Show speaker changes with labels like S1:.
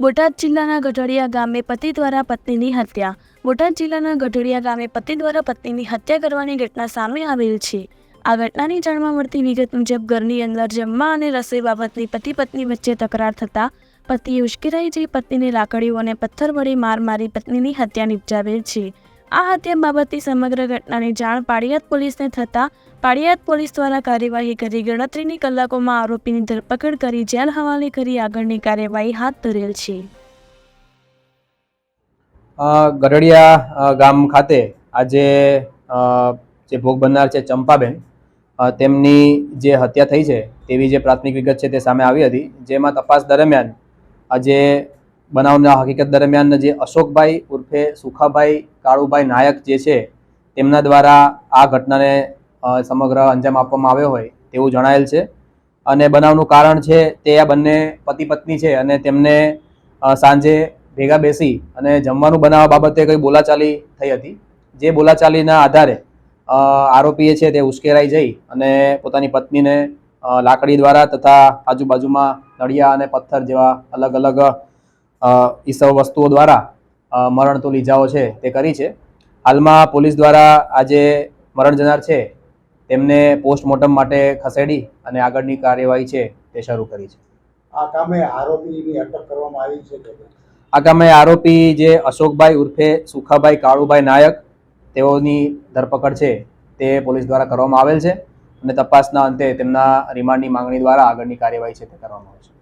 S1: બોટાદ જિલ્લાના ગઢડિયા ગામે પતિ દ્વારા પત્નીની હત્યા. બોટાદ જિલ્લાના ગઢડિયા ગામે પતિ દ્વારા પત્નીની હત્યા કરવાની ઘટના સામે આવેલ છે. આ ઘટનાની જાણવા મળતી વિગત મુજબ ઘરની અંદર જમવા અને રસોઈ બાબતની પતિ પત્ની વચ્ચે તકરાર થતાં પતિએ ઉશ્કેરાઈ જઈ પત્નીને લાકડીઓ અને પથ્થર વડે માર મારી પત્નીની હત્યા નિપજાવેલ છે. આ હત્યા બાબતની સમગ્ર ઘટનાની જાણ પાળિયાદ પોલીસને થતાં પાળિયાદ પોલીસ દ્વારા કાર્યવાહી કરી ગણતરીની કલાકોમાં આરોપીની ધરપકડ કરી જેલ હવાલે કરી આગળની કાર્યવાહી હાથ ધરેલ છે.
S2: ગરડિયા ગામ ખાતે આજે જે ભોગ બનનાર છે ચંપાબેન તેમની જે હત્યા થઈ છે તેવી જે પ્રાથમિક વિગત છે તે સામે આવી હતી, જેમાં તપાસ દરમિયાન આજે બનાવના હકીકત દરમિયાન જે અશોકભાઈ ઉર્ફે સુખાભાઈ કાળુભાઈ નાયક જે છે, તેમના દ્વારા આ ઘટનાને સમગ્ર અંજામ આપવામાં આવ્યો હોય તેવું જણાયેલ છે. અને બનાવનું કારણ છે તે આ બંને પતિ પત્ની છે અને તેમને સાંજે ભેગા બેસી અને જમવાનું બનાવવા બાબતે કંઈ બોલાચાલી થઈ હતી. જે બોલાચાલીના આધારે આરોપીએ છે તે ઉશ્કેરાઈ જઈ અને પોતાની પત્નીને લાકડી દ્વારા તથા આજુબાજુમાં નળિયા અને પથ્થર જેવા અલગ અલગ ઈસવ વસ્તુઓ દ્વારા મરણતુલ ઈજાઓ છે તે કરી છે. હાલમાં પોલીસ દ્વારા આજે મરણ જનાર છે તેમને પોસ્ટમોર્ટમ માટે ખસેડી અને આગળની કાર્યવાહી છે તે શરૂ કરી છે.
S3: આ કામે આરોપીની અટક કરવામાં આવી છે
S2: આ આરોપી જે અશોકભાઈ ઉર્ફે સુખાભાઈ કાળુભાઈ નાયક તેઓની ધરપકડ છે તે પોલીસ દ્વારા કરવામાં આવેલ છે અને તપાસના અંતે તેમના રિમાન્ડની માંગણી દ્વારા આગળની કાર્યવાહી છે તે કરવામાં આવશે